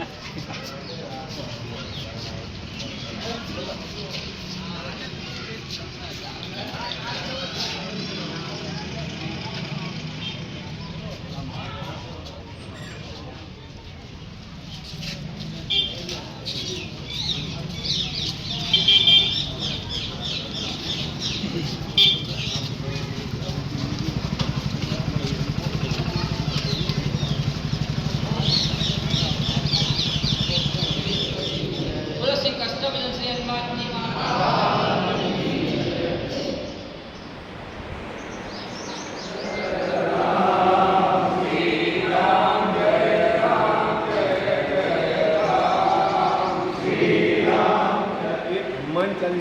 ああ。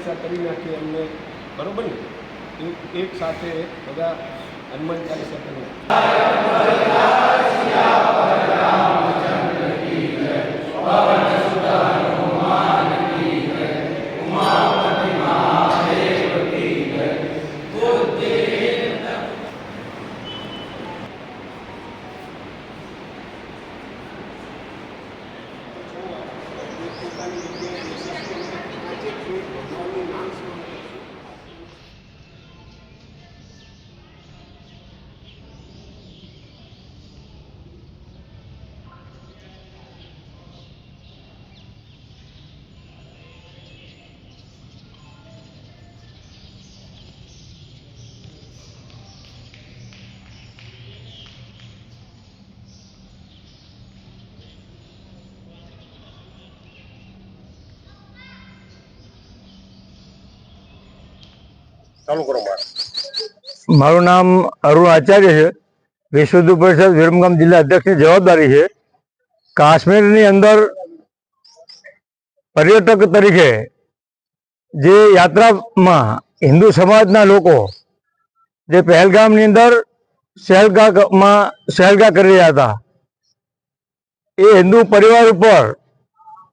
હનુમાન કરી નાખી એમને બરાબર ને? એક સાથે બધા હનુમાન ચાલીસા કરી મારે નામ અરુણ આચાર્ય છે. વિશ્વ પરિષદ વિરમગામ જિલ્લા અધ્યક્ષની જવાબદારી છે. કાશ્મીરની અંદર પર્યટક તરીકે જે યાત્રામાં હિન્દુ સમાજના લોકો જે પહેલગામની અંદર સહેલગામાં સહેલગા કરી રહ્યા હતા, એ હિન્દુ પરિવાર ઉપર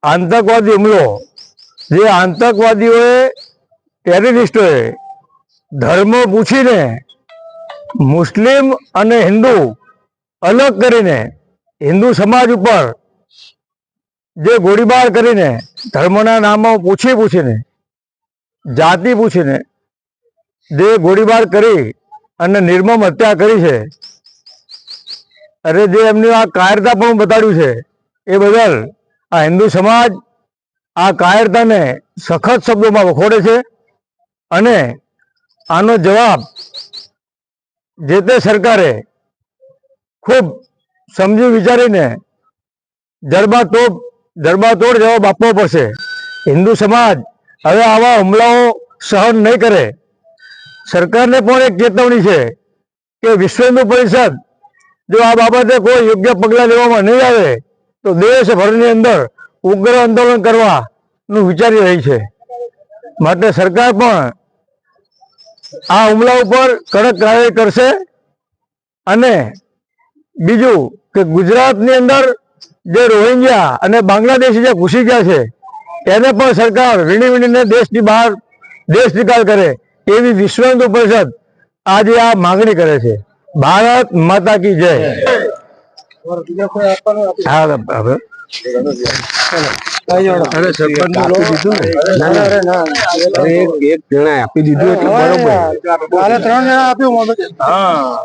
આતંકવાદી હુમલો, જે આતંકવાદીઓએ ટેરરિસ્ટોએ ધર્મ પૂછીને મુસ્લિમ અને હિન્દુ અલગ કરીને હિન્દુ સમાજ ઉપર જે ગોળીબાર કરીને ધર્મના નામો પૂછી પૂછીને, જાતિ પૂછીને જે ગોળીબાર કરી અને નિર્મમ હત્યા કરી છે અરે જે એમની આ કાયરતા પણ બતાડ્યું છે, એ બદલ આ હિન્દુ સમાજ આ કાયરતાને સખત શબ્દોમાં વખોડે છે અને આનો જવાબ જે તે સરકારે ખૂબ સમજી વિચારીને જડબાતોડ જડબાતોડ જવાબ આપવો પડશે. હિન્દુ સમાજ હવે આવા હુમલાઓ સહન નહીં કરે. સરકારને પણ એક ચેતવણી છે કે વિશ્વ હિન્દુ પરિષદ જો આ બાબતે કોઈ યોગ્ય પગલાં લેવામાં નહીં આવે, તો દેશભરની અંદર ઉગ્ર આંદોલન કરવાનું વિચારી રહી છે. માટે સરકાર પણ આ હુમલા ઉપર કડક કાર્ય કરશે. અને બીજું કે ગુજરાતની અંદર જે રોહિંગ્યા અને બાંગ્લાદેશી જે ઘૂસી ગયા છે એને પણ સરકાર વીણી વીણીને દેશની બહાર દેશ નિકાલ કરે એવી વિશ્વ હિન્દુ પરિષદ આજે આ માગણી કરે છે. ભારત માતા કી જય. હા અરે સરપંચ આપી દીધું ને. અરે ના અરે એક એક જણા આપી દીધું એટલે બરોબર. કાલે ત્રણ જણા આપ્યું હા.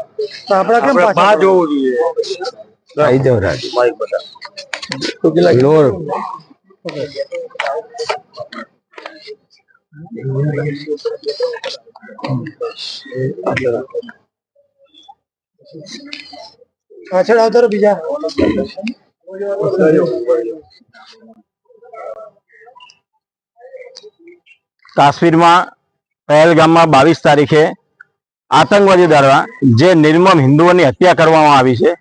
તો આપણે કેમ આપણે જોવું જોઈએ. આઈ જાવ રાજ. લોર પાછળ આવતા રહો બીજા. કાશ્મીરમાં પહેલગામમાં બાવીસ તારીખે આતંકવાદી દ્વારા જે નિર્મમ હિન્દુઓની હત્યા કરવામાં આવી છે,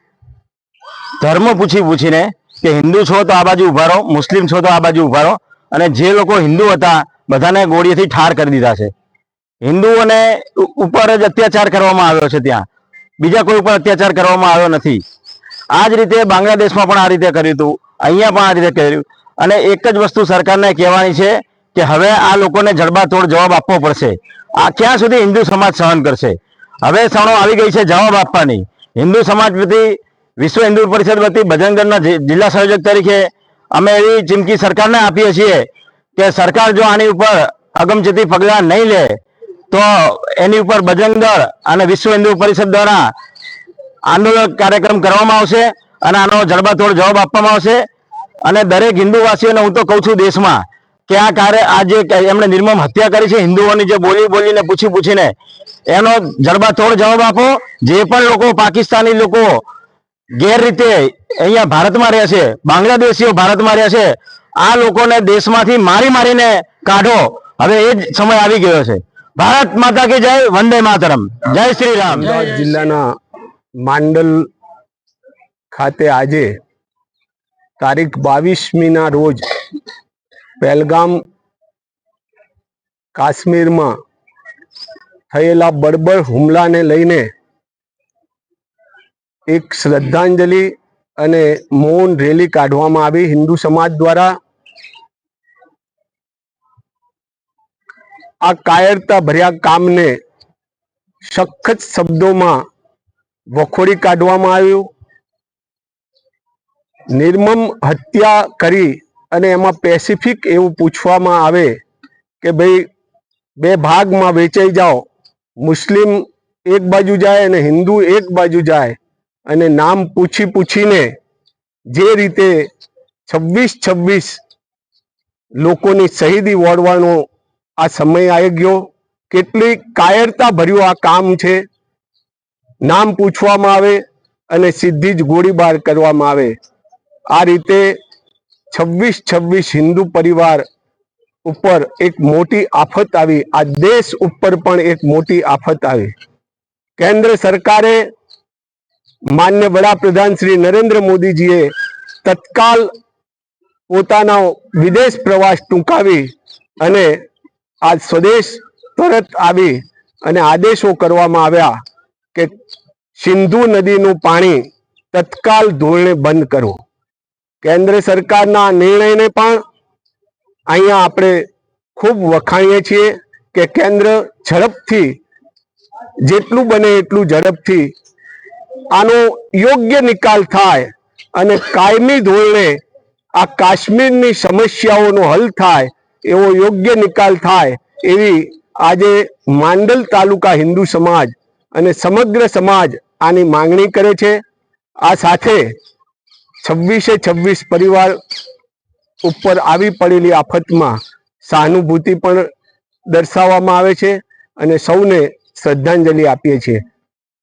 ધર્મ પૂછી પૂછીને કે હિન્દુ છો તો આ બાજુ ઊભા રહો, મુસ્લિમ છો તો આ બાજુ ઊભા રહો, અને જે લોકો હિન્દુ હતા બધાને ગોળીથી ઠાર કરી દીધા છે. હિન્દુઓને ઉપર જ અત્યાચાર કરવામાં આવ્યો છે ત્યાં. બીજા કોઈ ઉપર અત્યાચાર કરવામાં આવ્યો નથી. આ જ રીતે બાંગ્લાદેશમાં પણ આ રીતે કર્યું હતું, અહીંયા પણ આ રીતે કર્યું. અને એક જ વસ્તુ સરકારને કહેવાની છે કે હવે આ લોકોને જડબાતોડ જવાબ આપવો પડશે. આ ક્યાં સુધી હિન્દુ સમાજ સહન કરશે? હવે સણો આવી ગઈ છે જવાબ આપવાની. હિન્દુ સમાજ વતી, વિશ્વ હિન્દુ પરિષદ વતી, ભજનગરના જિલ્લા સંયોજક તરીકે અમે એવી ચીમકી સરકારને આપીએ છીએ કે સરકાર જો આની ઉપર અગમચેતી પગલાં નહીં લે, તો એની ઉપર દળ અને વિશ્વ હિન્દુ પરિષદ દ્વારા આંદોલન કાર્યક્રમ કરવામાં આવશે અને આનો જડબાતોડ જવાબ આપવામાં આવશે. અને દરેક હિન્દુવાસીઓને હું તો કહું છું દેશમાં કે આ કાર્ય, આ જે એમણે નિર્મમ હત્યા કરી છે, હિન્દુઓની જે બોલી બોલીને પૂછી પૂછીને, એનો જડબાતોડ જવાબ આપો. જે પણ લોકો પાકિસ્તાની લોકો ગેરરીતે અહીંયા ભારતમાં રહે છે, બાંગ્લાદેશીઓ ભારતમાં રહે છે, આ લોકોને દેશમાંથી મારી મારીને કાઢો. હવે એ જ સમય આવી ગયો છે. ભારત માતા કે જય, વંદે માતરમ. જય શ્રી રામ. જિલ્લાના માંડલ ખાતે આજે તારીખ બાવીસમીના રોજ પહેલગામ, કાશ્મીરમાં થયેલા બર્બર હુમલાને લઈને એક શ્રદ્ધાંજલિ અને મૌન રેલી કાઢવામાં આવી. હિન્દુ સમાજ દ્વારા આ કાયરતા ભર્યા કામને સખત શબ્દોમાં વખોડી કાઢવામાં આવ્યું. નિર્મમ હત્યા કરી અને એમાં પેસિફિક એવું પૂછવામાં આવે કે ભાઈ બે ભાગમાં વેચાઈ જાઓ. મુસ્લિમ એક બાજુ જાય અને હિન્દુ એક બાજુ જાય અને નામ પૂછી પૂછીને જે રીતે છવ્વીસ છવ્વીસ લોકોની શહીદી વળવાનો આ સમય આવી ગયો. કેટલી કાયરતા ભર્યું આ કામ છે. નામ પૂછવામાં આવે અને સીધી જ ગોળીબાર કરવામાં આવે. આ રીતે છવ્વીસ છવ્વીસ હિન્દુ પરિવાર ઉપર એક મોટી આફત આવી. આ દેશ ઉપર પણ એક મોટી આફત આવી. કેન્દ્ર સરકારે માન્ય વડાપ્રધાન શ્રી નરેન્દ્ર મોદીજીએ તત્કાલ પોતાનો વિદેશ પ્રવાસ ટૂંકાવી અને આ સ્વદેશ પરત આવી અને આદેશો કરવામાં આવ્યા કે સિંધુ નદીનું પાણી તત્કાલ ધોરણે બંધ કરો. કેન્દ્ર સરકારના નિર્ણયને પણ અહીંયા આપણે ખૂબ વખાણીએ છીએ કે કેન્દ્ર ઝડપથી જેટલું બને એટલું ઝડપથી આનો યોગ્ય નિકાલ થાય અને કાયમી ધોરણે આ કાશ્મીરની સમસ્યાઓનો હલ થાય એવો યોગ્ય નિકાલ થાય એવી આજે માંડલ તાલુકા હિન્દુ સમાજ અને સમગ્ર સમાજ આની માંગણી કરે છે. આ સાથે છવ્વીસે છવ્વીસ પરિવાર ઉપર આવી પડેલી આફતમાં સહાનુભૂતિ પણ દર્શાવવામાં આવે છે અને સૌને શ્રદ્ધાંજલિ આપીએ છીએ.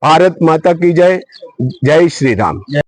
ભારત માતા કી જય જય શ્રી રામ.